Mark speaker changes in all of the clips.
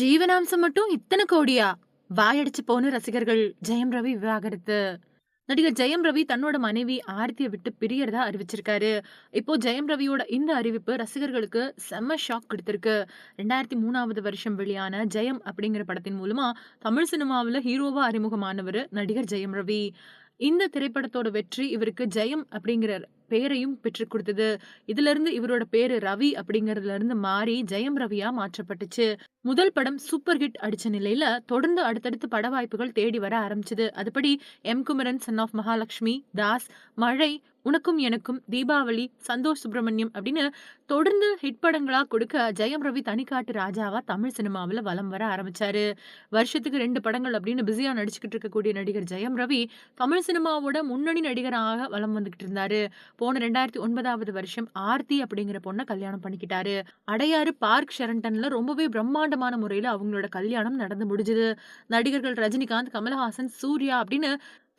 Speaker 1: ஜீவனாம்சம் மட்டும் இத்தனை கோடியா? வாயடிச்சு போன ரசிகர்கள். ஜெயம் ரவி விவாகரத்து. நடிகர் ஜெயம் ரவி தன்னோட மனைவி ஆர்த்தியை விட்டு பிரியறதா அறிவிச்சிருக்காரு. இப்போ ஜெயம் ரவியோட இந்த அறிவிப்பு ரசிகர்களுக்கு செம்ம ஷாக் கொடுத்துருக்கு ரெண்டாயிரத்தி மூணாவது வருஷம் வெளியான ஜெயம் அப்படிங்கிற படத்தின் மூலமா தமிழ் சினிமாவில் ஹீரோவா அறிமுகமானவர் நடிகர் ஜெயம் ரவி. இந்த திரைப்படத்தோட வெற்றி இவருக்கு ஜெயம் அப்படிங்கிற பேரையும் பெற்றுக் இதுல இதிலிருந்து இவரோட பேரு ரவி அப்படிங்கறதுல இருந்து மாறி ஜெயம் ரவியா மாற்றப்பட்டுச்சு. முதல் படம் சூப்பர் ஹிட் அடிச்ச நிலையில தொடர்ந்து அடுத்தடுத்து பட வாய்ப்புகள் தேடி வர ஆரம்பிச்சது. அதுபடி M. Kumaran, son of Mahalakshmi, Dass, Mazhai, உனக்கும் எனக்கும், தீபாவளி, சந்தோஷ் சுப்பிரமணியம் அப்படின்னு தொடர்ந்து ஹிட் படங்களா கொடுக்க ஜெயம் ரவி தனிக்காட்டு ராஜாவா தமிழ் சினிமாவில் வலம் வர ஆரம்பிச்சாரு. வருஷத்துக்கு ரெண்டு படங்கள் அப்படின்னு பிஸியா நடிச்சுக்கிட்டு இருக்கக்கூடிய நடிகர் ஜெயம் ரவி தமிழ் சினிமாவோட முன்னணி நடிகராக வலம் வந்துகிட்டு இருந்தாரு. போன 2009வது வருஷம் ஆர்த்தி அப்படிங்கிற பொண்ண கல்யாணம் பண்ணிக்கிட்டாரு. அடையாறு பார்க் ஷெரண்டன்ல ரொம்பவே பிரம்மாண்டமான முறையில அவங்களோட கல்யாணம் நடந்து முடிஞ்சது. நடிகர்கள் ரஜினிகாந்த், கமல்ஹாசன் சூர்யா அப்படின்னு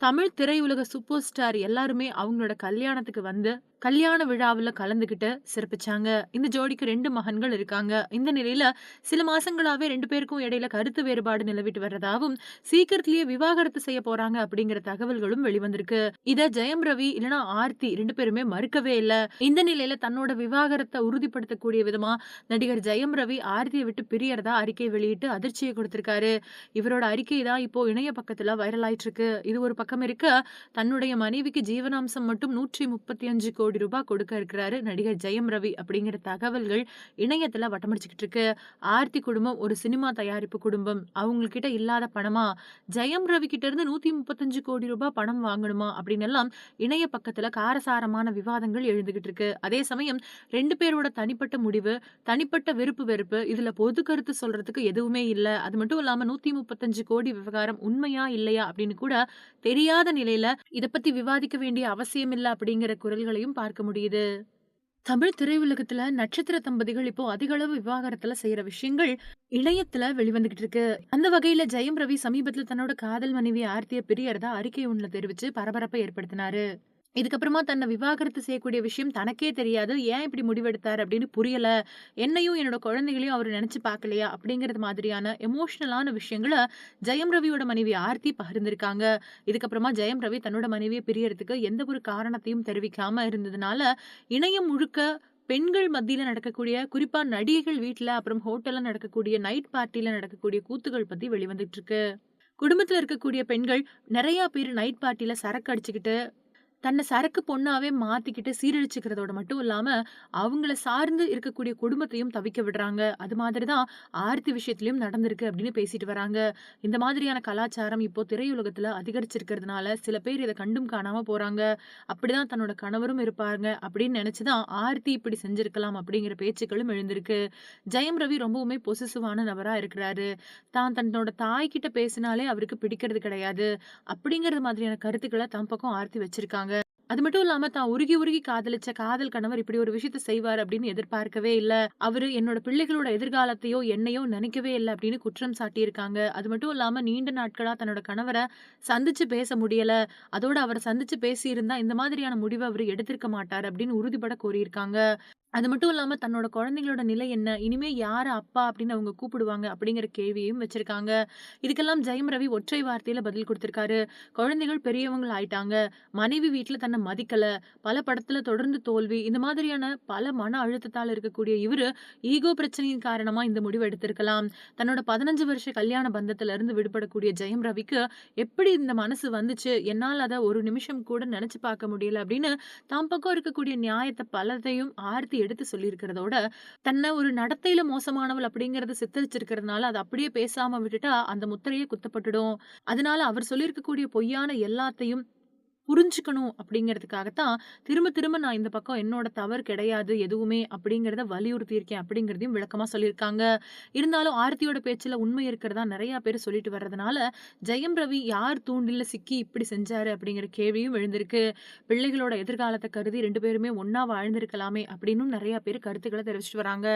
Speaker 1: தமிழ் திரையுலக சூப்பர் ஸ்டார் எல்லாருமே அவங்களோட கல்யாணத்துக்கு வந்து கல்யாண விழாவுல கலந்துகிட்டு சிறப்பிச்சாங்க. இந்த ஜோடிக்கு ரெண்டு மகன்கள் இருக்காங்க. இந்த நிலையில சில மாசங்களாவே ரெண்டு பேருக்கும் இடையில கருத்து வேறுபாடு நிலவிட்டு வர்றதாவும், சீக்கிரத்திலேயே விவாகரத்து செய்ய போறாங்க அப்படிங்கிற தகவல்களும் வெளிவந்திருக்கு. இத ஜெயம் ரவி இல்லைன்னா ஆர்த்தி ரெண்டு பேருமே மறுக்கவே இல்ல. இந்த நிலையில தன்னோட விவாகரத்தை உறுதிப்படுத்தக்கூடிய விதமா நடிகர் ஜெயம் ரவி ஆர்த்தியை விட்டு பிரியறதா அறிக்கை வெளியிட்டு அதிர்ச்சியை கொடுத்திருக்காரு இவரோட அறிக்கை தான் இப்போ இணைய பக்கத்துல வைரல் ஆயிட்டு இருக்கு. இது ஒரு பக்கம் இருக்க, தன்னுடைய மனைவிக்கு ஜீவனாம்சம் மட்டும் 135 கோடி ரூபாய் கொடுக்க இருக்கிறாரு நடிகர் ஜெயம் ரவி அப்படிங்கிற தகவல்கள் இணையத்துல வட்டமடிச்சுக்கிட்டு இருக்கு. ஆர்த்தி குடும்பம் ஒரு சினிமா தயாரிப்பு குடும்பம். அவங்க கிட்ட இல்லாத பணமா? ஜெயம் ரவி கிட்ட இருந்து 135 கோடி ரூபாய் பணம் வாங்கணுமா? அப்படின்னு எல்லாம் இணைய பக்கத்துல காரசாரமான விவாதங்கள் எழுந்துகிட்டு இருக்கு. அதே சமயம் ரெண்டு பேரோட தனிப்பட்ட முடிவு, தனிப்பட்ட விருப்பு வெறுப்பு, இதுல பொது கருத்து சொல்றதுக்கு எதுவுமே இல்ல. அது மட்டும் இல்லாம 135 கோடி விவகாரம் உண்மையா? இல்லையா? அப்படின்னு கூட தெரியாத நிலையில இத பத்தி விவாதிக்க வேண்டிய அவசியமில்ல அப்படிங்கிற குரல்களையும் பார்க்க முடியுது. தமிழ் திரையுலகத்துல நட்சத்திர தம்பதிகள் இப்போ அதிக அளவு விவாகரத்துல செய்யற விஷயங்கள் இணையத்துல வெளிவந்துகிட்டு இருக்கு. அந்த வகையில ஜெயம் ரவி சமீபத்துல தன்னோட காதல் மனைவி ஆர்த்திய பிரியறதா அறிக்கை ஒண்ணுல தெரிவிச்சு பரபரப்பை ஏற்படுத்தினாரு. இதுக்கப்புறமா தன்னை விவாகரத்து செய்யக்கூடிய விஷயம் தனக்கே தெரியாது. ஏன் இப்படி முடிவெடுத்தார் அப்படின்னு புரியல. என்னையும் என்னோட குழந்தைகளையும் அவர் நினைச்சு பார்க்கலையா? அப்படிங்கிறது மாதிரியான எமோஷனலான விஷயங்களை ஜெயம் ரவியோட மனைவி ஆர்த்தி பகிர்ந்திருக்காங்க. இதுக்கப்புறமா ஜெயம் ரவி தன்னோட மனைவியை பிரியறதுக்கு எந்த ஒரு காரணத்தையும் தெரிவிக்காம இருந்ததுனால, இணையம் முழுக்க பெண்கள் மத்தியில் நடக்கக்கூடிய குறிப்பாக நடிகைகள் வீட்டில் அப்புறம் ஹோட்டலில் நடக்கக்கூடிய நைட் பார்ட்டியில் நடக்கக்கூடிய கூத்துகள் பற்றி வெளிவந்துட்டு இருக்கு. குடும்பத்தில் இருக்கக்கூடிய பெண்கள் நிறையா பேர் நைட் பார்ட்டியில் சரக்கு அடிச்சுக்கிட்டு, தன்னை சரக்கு பொண்ணாவே மாத்திக்கிட்டு சீரழிச்சுக்கிறதோட மட்டும் இல்லாம, அவங்கள சார்ந்து இருக்கக்கூடிய குடும்பத்தையும் தவிக்க விடுறாங்க. அது மாதிரி தான் ஆர்த்தி விஷயத்திலயும் நடந்திருக்கு அப்படின்னு பேசிட்டு வராங்க. இந்த மாதிரியான கலாச்சாரம் இப்போ திரையுலகத்துல அதிகரிச்சிருக்கிறதுனால சில பேர் இதை கண்டும் காணாம போறாங்க. அப்படிதான் தன்னோட கணவரும் இருப்பாங்க அப்படின்னு நினைச்சுதான் ஆர்த்தி இப்படி செஞ்சிருக்கலாம் அப்படிங்கிற பேச்சுக்களும் எழுந்திருக்கு. ஜெயம் ரவி ரொம்பவுமே பொசிசிவான நபரா இருக்கிறாரு. தான் தன்னோட தாய் கிட்ட பேசினாலே அவருக்கு பிடிக்கிறது கிடையாது. அப்படிங்கிற மாதிரியான கருத்துக்களை தம் பக்கம் ஆர்த்தி வச்சிருக்காங்க. அது மட்டும் இல்லாம தான் உருகி உருகி காதலிச்ச காதல் கணவர் இப்படி ஒரு விஷயத்த செய்வார் அப்படின்னு எதிர்பார்க்கவே இல்ல. அவரு என்னோட பிள்ளைகளோட எதிர்காலத்தையோ, என்னையோ நினைக்கவே இல்லை அப்படின்னு குற்றம் சாட்டியிருக்காங்க. அது மட்டும் இல்லாம நீண்ட நாட்களா தன்னோட கணவரை சந்திச்சு பேச முடியல. அதோட அவரை சந்திச்சு பேசியிருந்தா இந்த மாதிரியான முடிவை அவர் எடுத்திருக்க மாட்டார் அப்படின்னு உறுதிபட கூறியிருக்காங்க. அது மட்டும் இல்லாமல் தன்னோட குழந்தைகளோட நிலை என்ன? இனிமே யார் அப்பா அப்படின்னு அவங்க கூப்பிடுவாங்க? அப்படிங்கிற கேள்வியும் வச்சிருக்காங்க. இதுக்கெல்லாம் ஜெயம் ரவி ஒற்றை வார்த்தையில பதில் கொடுத்திருக்காரு குழந்தைகள் பெரியவங்கள் ஆயிட்டாங்க. மனைவி வீட்டில் தன்னை மதிக்கல. பல படத்துல தொடர்ந்து தோல்வி. இந்த மாதிரியான பல மன அழுத்தத்தால் இருக்கக்கூடிய இவரு ஈகோ பிரச்சனையின் காரணமா இந்த முடிவு எடுத்திருக்கலாம். தன்னோட 15 வருஷ கல்யாண பந்தத்துல இருந்து விடுபடக்கூடிய ஜெயம் ரவிக்கு எப்படி இந்த மனசு வந்துச்சு? என்னால் அதை ஒரு நிமிஷம் கூட நினைச்சு பார்க்க முடியல அப்படின்னு தாம் பக்கம் இருக்கக்கூடிய நியாயத்தை பலதையும் ஆர்த்தி எடுத்து சொல்லியிருக்கிறதோட, தன்னை ஒரு நடத்தையில மோசமானவள் அப்படிங்கறத சித்தரிச்சிருக்கிறதுனால அதை அப்படியே பேசாம விட்டுட்டா அந்த முத்திரையே குத்தப்பட்டுடும். அதனால அவர் சொல்லியிருக்கக்கூடிய பொய்யான எல்லாத்தையும் புரிஞ்சுக்கணும் அப்படிங்கிறதுக்காகத்தான் திரும்ப திரும்ப நான் இந்த பக்கம் என்னோட தவறு கிடையாது எதுவுமே அப்படிங்கிறத வலியுறுத்தியிருக்கேன் அப்படிங்கிறதையும் விளக்கமாக சொல்லியிருக்காங்க. இருந்தாலும் ஆர்த்தியோட பேச்சில் உண்மை இருக்கிறதா நிறையா பேர் சொல்லிட்டு வர்றதுனால, ஜெயம் ரவி யார் தூண்டில் சிக்கி இப்படி செஞ்சாரு அப்படிங்கிற கேள்வியும் எழுந்திருக்கு. பிள்ளைகளோட எதிர்காலத்தை கருதி ரெண்டு பேருமே ஒன்றா வாழ்ந்திருக்கலாமே அப்படின்னும் நிறையா பேர் கருத்துக்களை தெரிவிச்சுட்டு வராங்க.